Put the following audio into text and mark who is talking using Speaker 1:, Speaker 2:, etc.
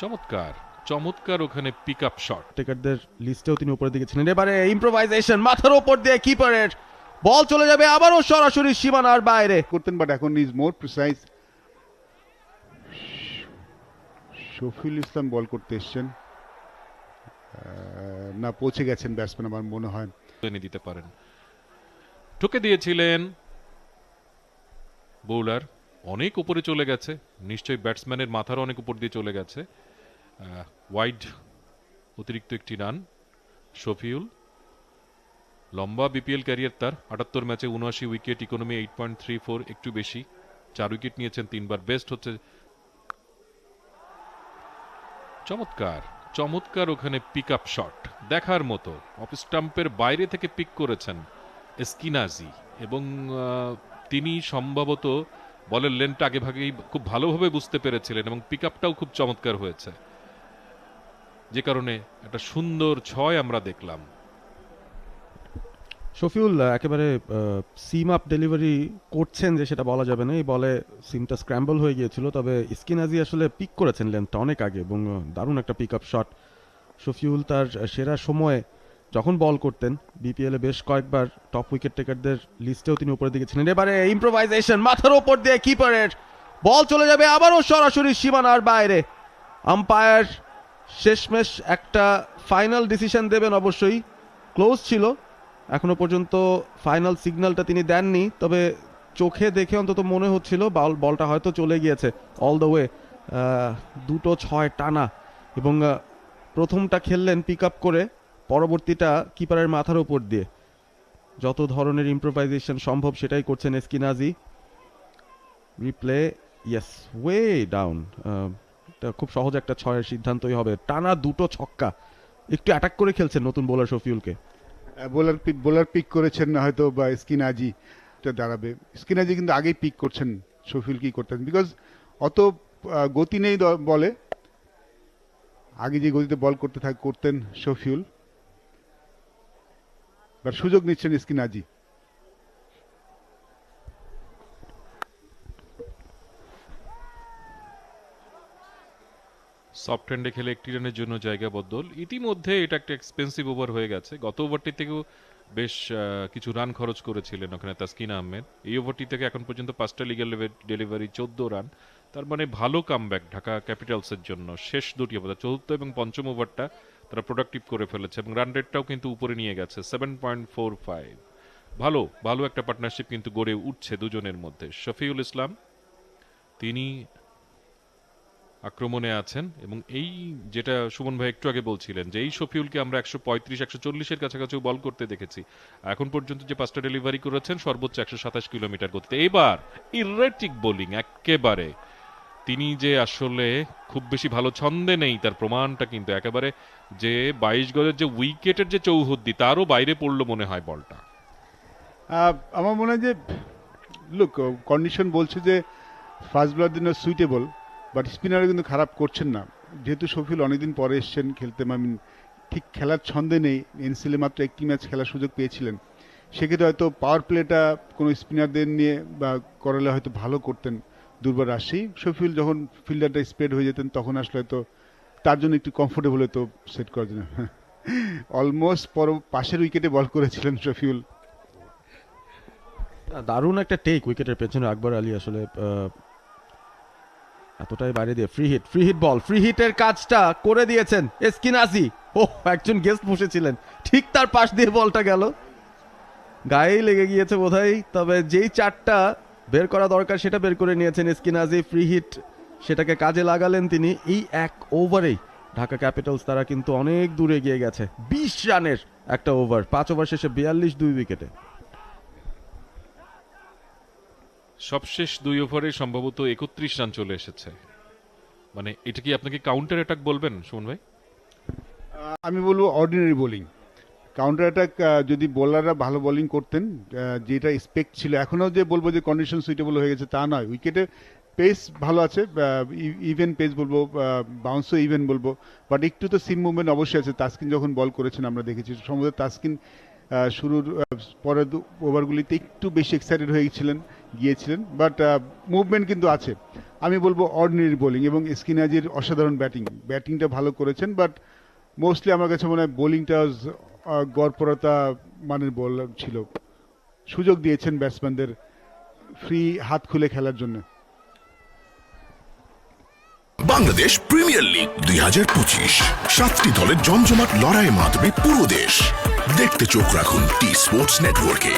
Speaker 1: চমৎকার চমৎকার ওখানে পিক আপ শট
Speaker 2: টেকারদের লিস্টেও তিনি উপরের দিকে ছিলেন। এবারে ইম্প্রোভাইজেশন মাথার ওপর দিয়ে কিপারের বল চলে যাবে আবারও সরাসরি সীমানার বাইরে।
Speaker 3: করতেন বাট এখন is more precise Shafiul Islam bowl করতে এসছেন। না পৌঁছে গেছেন ব্যাটসম্যান আমার মনে হয়।
Speaker 1: এনে দিতে পারেন। ঠুকে দিয়েছিলেন বোলার অনেক উপরে চলে গেছে। নিশ্চয়ই ব্যাটসম্যানের মাথার অনেক উপর দিয়ে চলে গেছে। ওয়াইড অতিরিক্ত একটি রান শফিউল, লম্বা বিপিএল ক্যারিয়ার তার, আটাত্তর ম্যাচে উনআশি wicket economy eight point three four একটু বেশি। চার উইকেট নিয়েছেন তিনবার। বেস্ট হচ্ছে চমৎকার চমৎকার ওখানে পিক আপ শট দেখার মতো অফ স্টাম্পের বাইরে থেকে পিক করেছেন এস্কিনাজি। এবং তিনি সম্ভবত বলের লেনটা আগে ভাগেই খুব ভালোভাবে বুঝতে পেরেছিলেন এবং পিক আপটাও খুব চমৎকার হয়েছে। যে কারণে একটা সুন্দর ছয় আমরা দেখলাম।
Speaker 2: শফিউল একেবারে সিম আপ ডেলিভারি করছেন যে সেটা বলা যাবে না। এই বলে সিমটা স্ক্র্যাম্বল হয়ে গিয়েছিল, তবে স্কিনাজি আসলে পিক করেছেন লেন্থটা অনেক আগে এবং দারুণ একটা পিক আপ শট শফিউল তার সেরা সময়ে যখন বল করতেন বিপিএল বেশ কয়েকবার টপ উইকেট টেকারদের লিস্টেও তিনি উপরের দিকে ছিলেন। এবারে ইম্প্রোভাইজেশন মাথার ওপর দিয়ে কিপারের বল চলে যাবে আবারও সরাসরি সীমানার বাইরে। আম্পায়ার শেষমেশ একটা ফাইনাল ডিসিশন দেবেন অবশ্যই। ক্লোজ ছিল। এখনও পর্যন্ত ফাইনাল সিগন্যালটা তিনি দেননি। তবে চোখে দেখে অন্তত মনে হচ্ছিল বল বলটা হয়তো চলে গিয়েছে। অল দ্য ওয়ে দুটো ছয় টানা। এবং প্রথমটা খেললেন পিক আপ করে, পরবর্তীটা কিপারের মাথার উপর দিয়ে। যত ধরনের ইম্প্রোভাইজেশন সম্ভব সেটাই করছেন Eskinazi. Replay yes way down এটা খুব সহজ একটা ছয়ের সিদ্ধান্তই হবে। টানা দুটো ছক্কা। একটু অ্যাটাক করে খেলছেন নতুন বোলার শফিউলকে।
Speaker 3: বোলার পিক বোলার পিক করেছেন না হয়তো বা স্কিনাজি দাঁড়াবে। স্কিনাজি কিন্তু আগেই পিক করছেন, শফিউল কি করতেন? বিকজ অত গতি নেই বলে। আগে যে গতিতে বল করতে থাক, করতেন শফিউল। বা সুযোগ নিচ্ছেন স্কিনাজি।
Speaker 1: সফট হ্যান্ডে খেলে একটি রানের জন্য জায়গা বদল। ইতিমধ্যে এটা একটা এক্সপেন্সিভ ওভার হয়ে গেছে। গত ওভারটি থেকেও বেশ কিছু রান খরচ করেছিলেন ওখানে তাসকিন আহমেদ। এই ওভারটি থেকে এখন পর্যন্ত পাঁচটা লিগেল ডেলিভারি চোদ্দ রান। তার মানে ভালো কামব্যাক ঢাকা ক্যাপিটালসের জন্য। শেষ দুটি ওভার চতুর্থ এবং পঞ্চম ওভারটা তারা প্রোডাক্টিভ করে ফেলেছে এবং রান রেটটাও কিন্তু উপরে নিয়ে গেছে সেভেন পয়েন্ট ফোর ফাইভ ভালো ভালো একটা পার্টনারশিপ কিন্তু গড়ে উঠছে দুজনের মধ্যে। শফিউল ইসলাম, তিনি আক্রমণে আছেন এবং এই যেটা সুমন ভাই একটু আগে বলছিলেন যে এই শফিউলকে আমরা একশো পঁয়ত্রিশ, একশো চল্লিশের কাছাকাছিও বল করতে দেখেছি। এখন পর্যন্ত যে পাঁচটা ডেলিভারি করেছেন, সর্বোচ্চ একশো সাতাশ কিলোমিটার গতিতে। এবার ইরেটিক বোলিং একেবারে। তিনি যে আসলে খুব বেশি ভালো ছন্দে নেই, তার প্রমাণটা কিন্তু একেবারে যে বাইশ গজের যে উইকেটের যে চৌহদ্দি, তারও বাইরে পড়ল মনে হয় বলটা।
Speaker 3: আমার মনে হয় যে লুক কন্ডিশন বলছে যে ফার্স্ট বলার জন্য সুইটেবল বাট স্পিনারে কিন্তু খারাপ করছেন না। যেহেতু শফিল অনেকদিন পরে এসছেন খেলতে আমি ঠিক খেলার ছন্দে নেই। এনসিলে মাত্র একটি ম্যাচ খেলার সুযোগ পেয়েছিলেন। সেক্ষেত্রে হয়তো পাওয়ার প্লেটা কোনো স্পিনারদের নিয়ে বা করালে হয়তো ভালো করতেন দুর্বার রাশি শফিউল যখন ফিল্ডারটা স্প্রেড হয়ে যেতেন, তখন আসলে হয়তো তার জন্য একটু কমফোর্টেবল হতো সেট করার জন্য। অলমোস্ট পর, পাশের উইকেটে বল করেছিলেন শফিউল।
Speaker 2: দারুণ একটা টেক উইকেটের পেছনে আকবর আলী আসলে এতটাই বাইরে দিয়ে। Free hit free hit ball free হিটের কাজটা করে দিয়েছেন এসকিনাজি। ও একজন গেস্ট বসেছিলেন। ঠিক তার পাশ দিয়ে বলটা গেল। গায়েই লেগে গিয়েছে বোধহয়, তবে যেই চারটা বের করা দরকার সেটা বের করে নিয়েছেন এসকিনাজি। ফ্রি হিট সেটাকে কাজে লাগালেন তিনি। এই এক ওভারেই ঢাকা ক্যাপিটালস তারা কিন্তু অনেক দূরে এগিয়ে গেছে। বিশ রানের একটা ওভার, পাঁচ ওভার শেষে বিয়াল্লিশ দুই উইকেটে।
Speaker 1: সবশেষ দুই ওভারে সম্ভবত একত্রিশ রান চলে এসেছে। মানে এটা কি আপনাকে কাউন্টার অ্যাটাক বলবেন, সুমন ভাই?
Speaker 3: আমি বলব অর্ডিনারি বোলিং কাউন্টার অ্যাটাক যদি বোলাররা ভালো বোলিং করতেন যেটা স্পেক্ট ছিল, এখনও যে বলব যে কন্ডিশন সুইটেবল হয়ে গেছে, তা নয়। উইকেটে পেস ভালো আছে ইভেন পেস বলব বাউন্সও ইভেন বলব বাট একটু তো সিম মুভমেন্ট অবশ্যই আছে। তাসকিন যখন বল করেছেন, আমরা দেখেছি, সম্ভবত তাসকিন শুরুর পরের ওভারগুলিতে একটু বেশি এক্সাইটেড হয়ে গেছিলেন। গিয়েছিলেন বাট মুভমেন্ট কিন্তু আছে। আমি বলব অর্ডিনারি বোলিং এবং স্কিনাজির অসাধারণ ব্যাটিং ব্যাটিংটা ভালো করেছেন বাট মোস্টলি আমার কাছে মনে হয় বোলিংটা গড়পরতা মানের বল ছিল। সুযোগ দিয়েছেন ব্যাটসম্যানদের ফ্রি হাত খুলে খেলার জন্য।
Speaker 4: বাংলাদেশ প্রিমিয়ার লিগ দুই হাজার পঁচিশ। সাতটি দলের জমজমাট লড়াইয়ে মাতবে পুরো দেশ। দেখতে চোখ রাখুন টি স্পোর্টস নেটওয়ার্কে